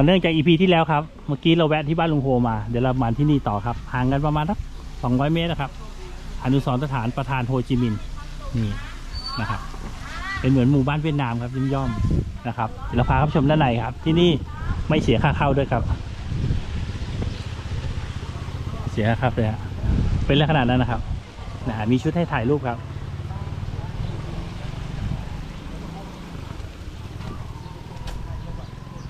่อเนื่องจากอีพีที่แล้วครับ เมื่อกี้เราแวะที่บ้านลุงโฮมา เดี๋ยวเรามาที่นี่ต่อครับ ห่างกันประมาณสักสองร้อยเมตรนะครับอนุสรสถานประธานโฮจิมินห์นี่นะครับ เป็นเหมือนหมู่บ้านเวียดนามครับย่อมย่อมนะครับเดี๋ยวเราพาเข้าชมด้านในครับ ที่นี่ไม่เสียค่าเข้าด้วยครับ เสียครับเลยฮะเป็นลักษณะนั้นนะครับนะมีชุดให้ถ่ายรูปครับ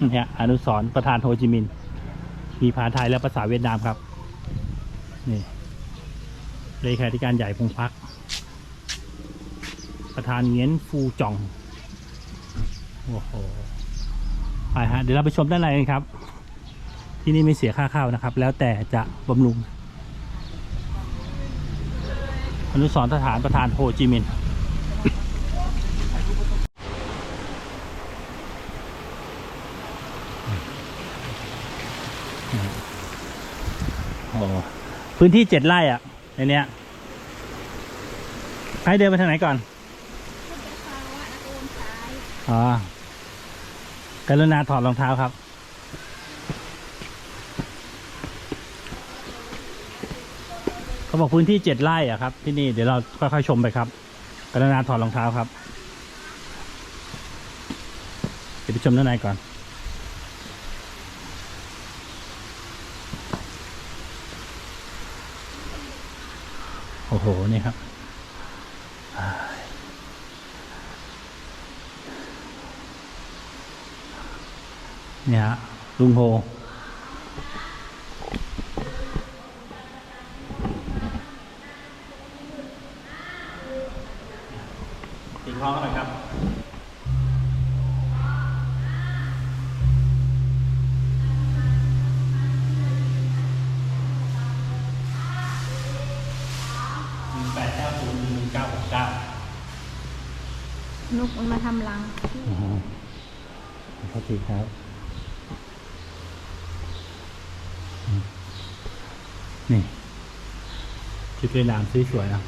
นี่ฮะอนุสรประธานโฮจิมินห์มีภาษาไทยและภาษาเวียดนามครับ นี่เลขาธิการใหญ่พงพัก ประธานเงียนฟูจอง โอ้โห ไปฮะ เดี๋ยวเราไปชมด้านในกันครับ ที่นี่ไม่เสียค่าเข้านะครับ แล้วแต่จะบำรุง อนุสรสถานประธานโฮจิมินห์ โอ้พื้นที่เจ็ดไร่อะในเนี้ยให้เดินไปทางไหนก่อนอ๋อกรุณาถอดรองเท้าครับ เขาบอกพื้นที่เจ็ดไร่อะครับ ที่นี่เดี๋ยวเราค่อยๆชมไปครับ กรุณาถอดรองเท้าครับ เดี๋ยวไปชมด้านในก่อน โอ้โห นี่ครับ เนี่ยฮะลุงโฮ แปดเก้าศูนย์หนึ่งเก้าหกเก้านุกมันมาทำรังอ๋อขอบคุณครับอืมนี่ชุดเวียดนามสวยๆนะ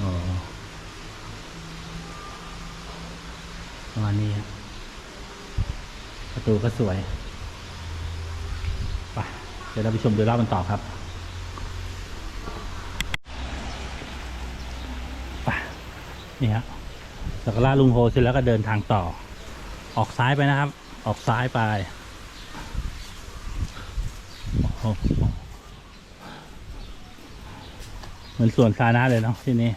อ๋อประมาณนี้ครับประตูก็สวย ไป เดี๋ยวเราไปชมโดยรอบมันต่อครับ ไป นี่ฮะสักการะลุงโฮเสร็จแล้วก็เดินทางต่อ ออกซ้ายไปนะครับ ออกซ้ายไปเหมือนสวนสาธารณะเลยเนาะที่นี่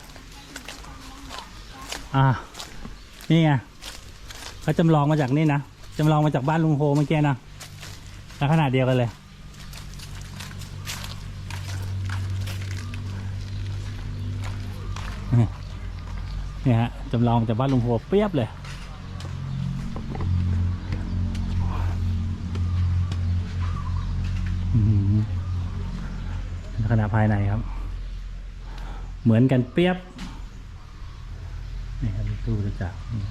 อ่านี่ไงเขาจำลองมาจากนี่นะจำลองมาจากบ้านลุงโฮเมื่อกี้นะลักษณะเดียวกันเลย เนี่ยฮะ จำลองจากบ้านลุงโฮเปรียบเลยอื้อหือลักษณะภายในครับ เหมือนกันเปรียบ นี่ครับตู้จะจักรนี่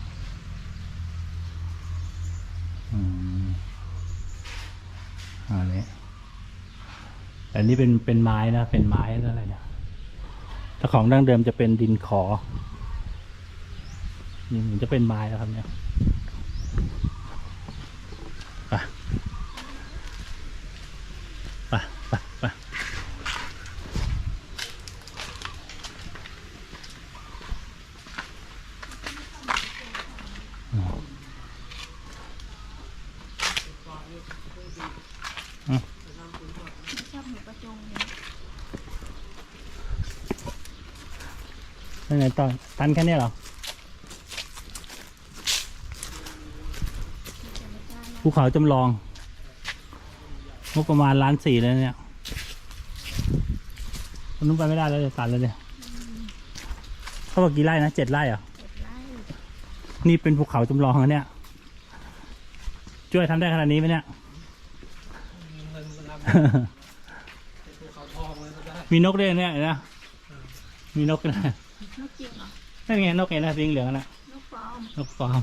อืมอันนี้แต่นี่เป็นเป็นไม้นะ เป็นไม้แล้วอะไรเนี่ยถ้าของดั้งเดิมจะเป็นดินขอ นี่มันจะเป็นไม้แล้วครับเนี่ยไปไปไปไปอ๋ออืมชอบหมูกระจงเนี่ยแล้วไงต่อตันแค่เนี้ยเหรอ ภูเขาจำลองงบประมาณล้านสี่เลยเนี่ยคนนู้นไปไม่ได้แล้วเลยตันแล้วเนี่ยเขาบอกกี่ไร่นะเจ็ดไร่เหรอเจ็ดไร่นี่เป็นภูเขาจำลองอันเนี่ย ช่วยทำได้ขนาดนี้ไหมเนี่ย มีนกด้วยเนี่ยเห็นะ มีนกด้วยนะนกจริงเหรอนั่นไงนกเห็นนะสีเหลืองนะนกปลอมนกฟาร์ม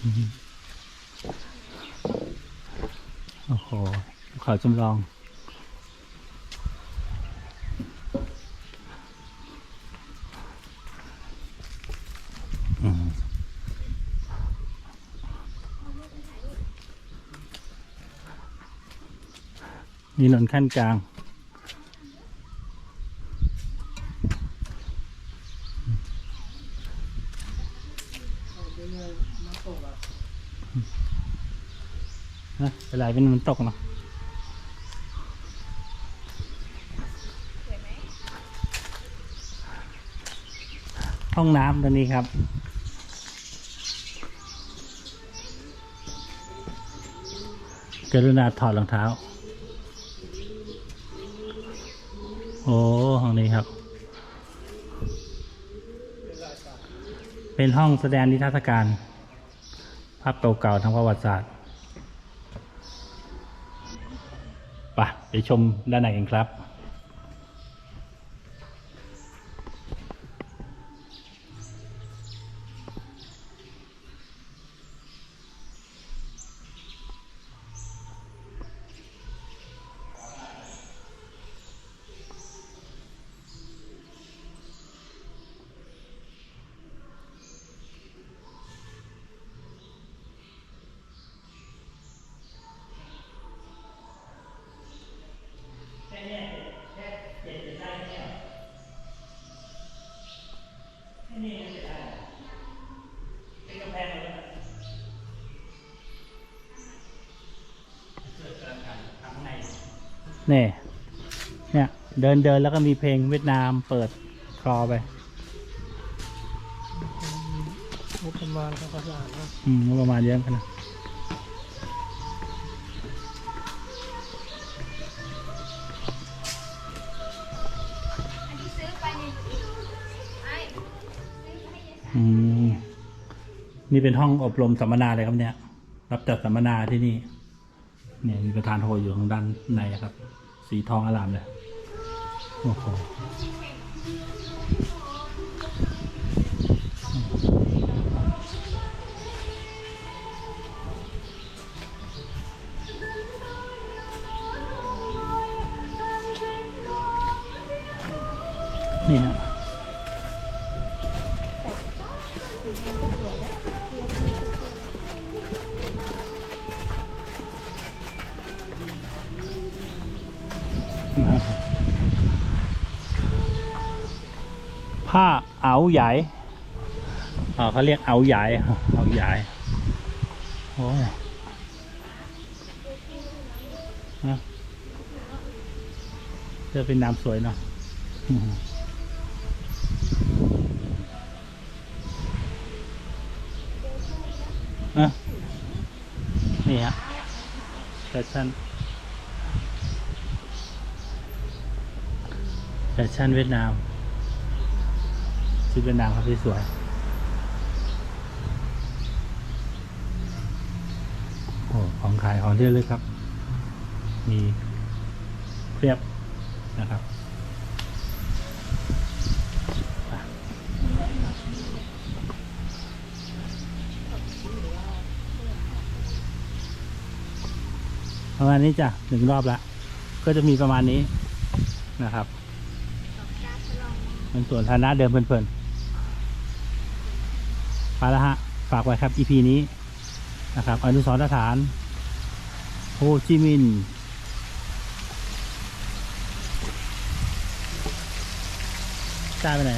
โอ้โหภูเขาจำลอง นี่นนขั้นกลาง นะเป็นไรเป็นมันตกเนาะห้องน้ำตัวนี้ครับ กรุณาถอดรองเท้า โอ้ห้องนี้ครับ เป็นห้องแสดงนิทรรศการ ภาพเก่าๆทางประวัติศาสตร์ไปไปชมด้านในกันครับ นี่เนี่ย เดินเดินแล้วก็มีเพลงเวียดนามเปิดคลอไปงบประมาณทางภาษานะอืมประมาณเยอะกันนะ นี่เป็นห้องอบรมสัมมนาเลยครับเนี่ย รับจัดสัมมนาที่นี่ เนี่ยมีประธานโทอยู่ทางด้านในครับ สีทองอลามเลยโอ้โหนี่ฮะ ผ้าเอาใหญ่เขาเรียกเอาใหญ่เอาใหญ่โอ้ยนะจะเป็นน้ำสวยเนาะอืมอะนี่ฮะแฟชั่นแฟ ชั่นเวียดนามชุดเวียดนามครับที่สวยโอ้ของขายของที่ระลึกครับ มีเพียบนะครับประมาณนี้จ้ะหนึ่งรอบละก็จะมีประมาณนี้นะครับ เป็นส่วนฐานะเดิมเพลินๆไปแล้วฮะ ฝากไว้ครับ EP นี้นะครับ อนุสรณ์สถาน โฮจิมินห์จ้าไปไหน